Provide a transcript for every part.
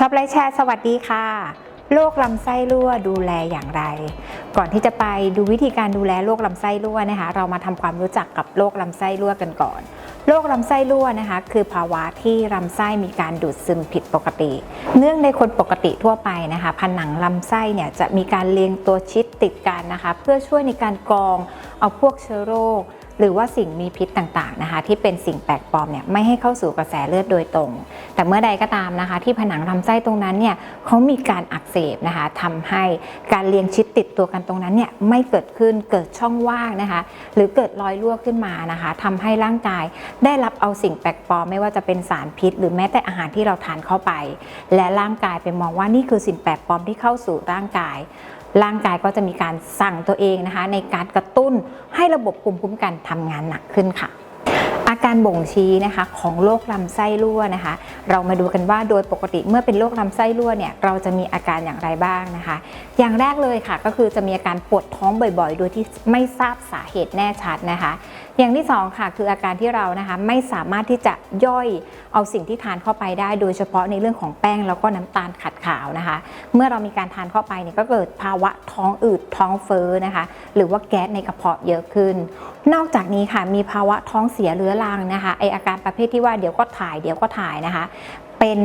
ชอบไลค์แชร์สวัสดีค่ะ โรคลำไส้รั่วดูแลอย่างไร ก่อนที่จะไปดูวิธีการดูแลโรคลำไส้รั่วนะคะ เรามาทำความรู้จักกับโรคลำไส้รั่วกันก่อนโรคลำไส้รั่วนะคะคือภาวะที่ลำไส้มีการดูดซึมผิดปกติ เนื่องในคนปกติทั่วไปนะคะ ผนังลำไส้เนี่ยจะมีการเรียงตัวชิดติดกันนะคะ เพื่อช่วยในการกรองเอาพวกเชื้อโรค หรือว่าสิ่งมีพิษต่างๆนะคะ ที่เป็นสิ่งแปลกปลอมเนี่ยไม่ให้เข้าสู่กระแสเลือดโดยตรง แต่เมื่อใดก็ตามนะคะ ที่ผนังลำไส้ตรงนั้นเนี่ยเขามีการอักเสบนะคะทำให้การเรียงชิดติดตัวกันตรงนั้นเนี่ยไม่เกิดขึ้นเกิดช่องว่างนะคะ หรือเกิดรอยรั่วขึ้นมานะคะทำให้ร่างกายได้รับเอาสิ่งแปลกปลอมไม่ว่าจะเป็นสารพิษ หรือแม้แต่อาหารที่เราทานเข้าไป และร่างกายไปมองว่านี่คือสิ่งแปลกปลอมที่เข้าสู่ร่างกาย ร่างกายก็จะมีการสั่งตัวเองนะคะ ในการกระตุ้นให้ระบบภูมิคุ้มกันทำงานหนักขึ้นค่ะ การบ่งชี้นะคะของโรคลำไส้รั่วนะคะ เรามาดูกันว่าโดยปกติเมื่อเป็นโรคลำไส้รั่วเนี่ยเราจะมีอาการอย่างไรบ้างนะคะ อย่างแรกเลยค่ะก็คือจะมีอาการปวดท้องบ่อยๆ โดยที่ไม่ทราบสาเหตุแน่ชัดนะคะ อย่างที่สองค่ะคืออาการที่เรานะคะไม่สามารถที่จะย่อยเอาสิ่งที่ทานเข้าไปได้ โดยเฉพาะในเรื่องของแป้งแล้วก็น้ำตาลขัดขาวนะคะ เมื่อเรามีการทานเข้าไปเนี่ยก็เกิดภาวะท้องอืดท้องเฟ้อนะคะ หรือว่าแก๊สในกระเพาะเยอะขึ้น นอกจากนี้ค่ะมีภาวะท้องเสียเรื้อรังนะคะไออาการประเภทที่ว่าเดี๋ยวก็ถ่ายเดี๋ยวก็ถ่ายนะคะ เป็น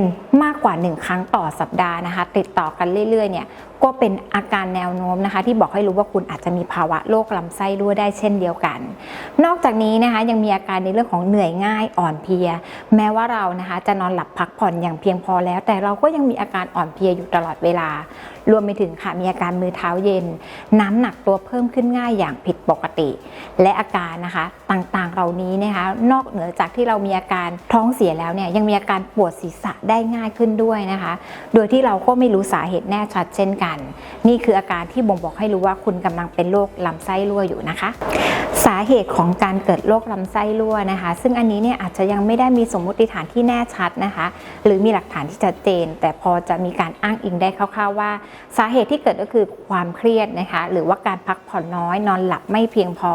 มากกว่า 1 ครั้งต่อสัปดาห์นะคะ ติดต่อกันเรื่อยๆเนี่ย ก็เป็นอาการแนวโน้มนะคะ ที่บอกให้รู้ว่าคุณอาจจะมีภาวะโรคลำไส้รั่วได้เช่นเดียวกัน นอกจากนี้นะคะยังมีอาการในเรื่องของเหนื่อยง่ายอ่อนเพลีย แม้ว่าเรานะคะจะนอนหลับพักผ่อนอย่างเพียงพอแล้ว แต่เราก็ยังมีอาการอ่อนเพลียอยู่ตลอดเวลา รวมไปถึงค่ะมีอาการมือเท้าเย็น น้ำหนักตัวเพิ่มขึ้นง่ายอย่างผิดปกติ และอาการนะคะต่างๆเหล่านี้นะคะนอกเหนือจากที่เรามีอาการท้องเสียแล้วเนี่ยยังมีอาการปวดศีรษะได้ง่ายขึ้นด้วยนะคะ โดยที่เราก็ไม่รู้สาเหตุแน่ชัดเช่นกันนี่คืออาการที่บ่งบอกให้รู้ว่าคุณกำลังเป็นโรคลำไส้รั่วอยู่นะคะ สาเหตุของการเกิดโรคลำไส้รั่วนะคะ ซึ่งอันนี้เนี่ยอาจจะยังไม่ได้มีสมมติฐานที่แน่ชัดนะคะ หรือมีหลักฐานที่ชัดเจน แต่พอจะมีการอ้างอิงได้คร่าวๆว่า สาเหตุที่เกิดก็คือความเครียดนะคะ หรือว่าการพักผ่อนน้อย นอนหลับไม่เพียงพอ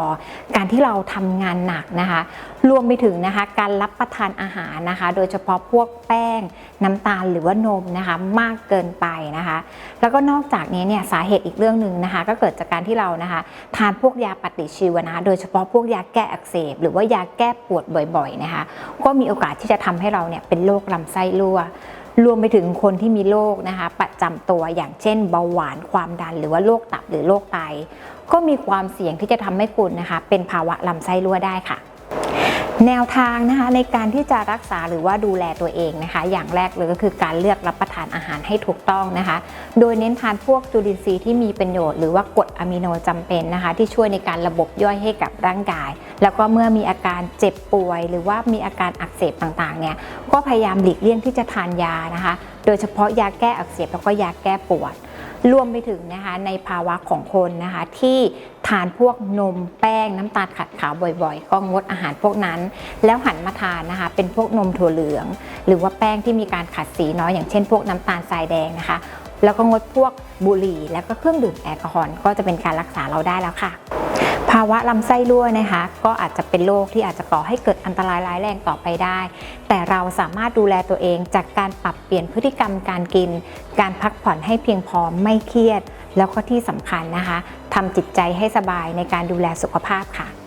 การที่เราทำงานหนักนะคะ รวมไปถึงนะคะการรับประทานอาหารนะคะ โดยเฉพาะพวกแป้ง น้ำตาลหรือว่านมนะคะ มากเกินไปนะคะ แล้วก็นอกจากนี้เนี่ยสาเหตุอีกเรื่องหนึ่งนะคะ ก็เกิดจากการที่เรานะคะ ทานพวกยาปฏิชีวนะโดยเฉพาะพวกยาแก้อักเสบ หรือว่ายาแก้ปวดบ่อยๆนะคะก็มีโอกาสที่จะทำให้เราเนี่ยเป็นโรคลำไส้รั่วรวมไปถึงคนที่มีโรคนะคะประจำตัวอย่างเช่นเบาหวานความดัน หรือว่าโรคตับหรือโรคไต ก็มีความเสี่ยงที่จะทำให้คุณนะคะเป็นภาวะลำไส้รั่วได้ค่ะ แนวทางนะคะในการที่จะรักษาหรือว่าดูแลตัวเองนะคะ อย่างแรกเลยก็คือการเลือกรับประทานอาหารให้ถูกต้องนะคะ โดยเน้นทานพวกจุลินทรีย์ที่มีประโยชน์หรือว่ากรดอะมิโนจำเป็นนะคะ ที่ช่วยในการระบบย่อยให้กับร่างกาย แล้วก็เมื่อมีอาการเจ็บป่วย หรือว่ามีอาการอักเสบต่างๆเนี่ยก็พยายามหลีกเลี่ยงที่จะทานยานะคะ โดยเฉพาะยาแก้อักเสบแล้วก็ยาแก้ปวด รวมไปถึงนะคะในภาวะของคนนะคะที่ทานพวกนมแป้งน้ำตาลขัดขาวบ่อยๆ ก็งดอาหารพวกนั้น แล้วหันมาทานนะคะเป็นพวกนมถั่วเหลือง หรือว่าแป้งที่มีการขัดสีน้อยอย่างเช่นพวกน้ำตาลทรายแดงนะคะ แล้วก็งดพวกบุหรี่ แล้วก็เครื่องดื่มแอลกอฮอล์ก็จะเป็นการรักษาเราได้แล้วค่ะ ภาวะลำไส้รั่วนะคะ ก็อาจจะเป็นโรคที่อาจจะก่อให้เกิดอันตรายร้ายแรงต่อไปได้ แต่เราสามารถดูแลตัวเองจากการปรับเปลี่ยนพฤติกรรมการกิน การพักผ่อนให้เพียงพอไม่เครียด แล้วก็ที่สำคัญนะคะทำจิตใจให้สบายในการดูแลสุขภาพค่ะ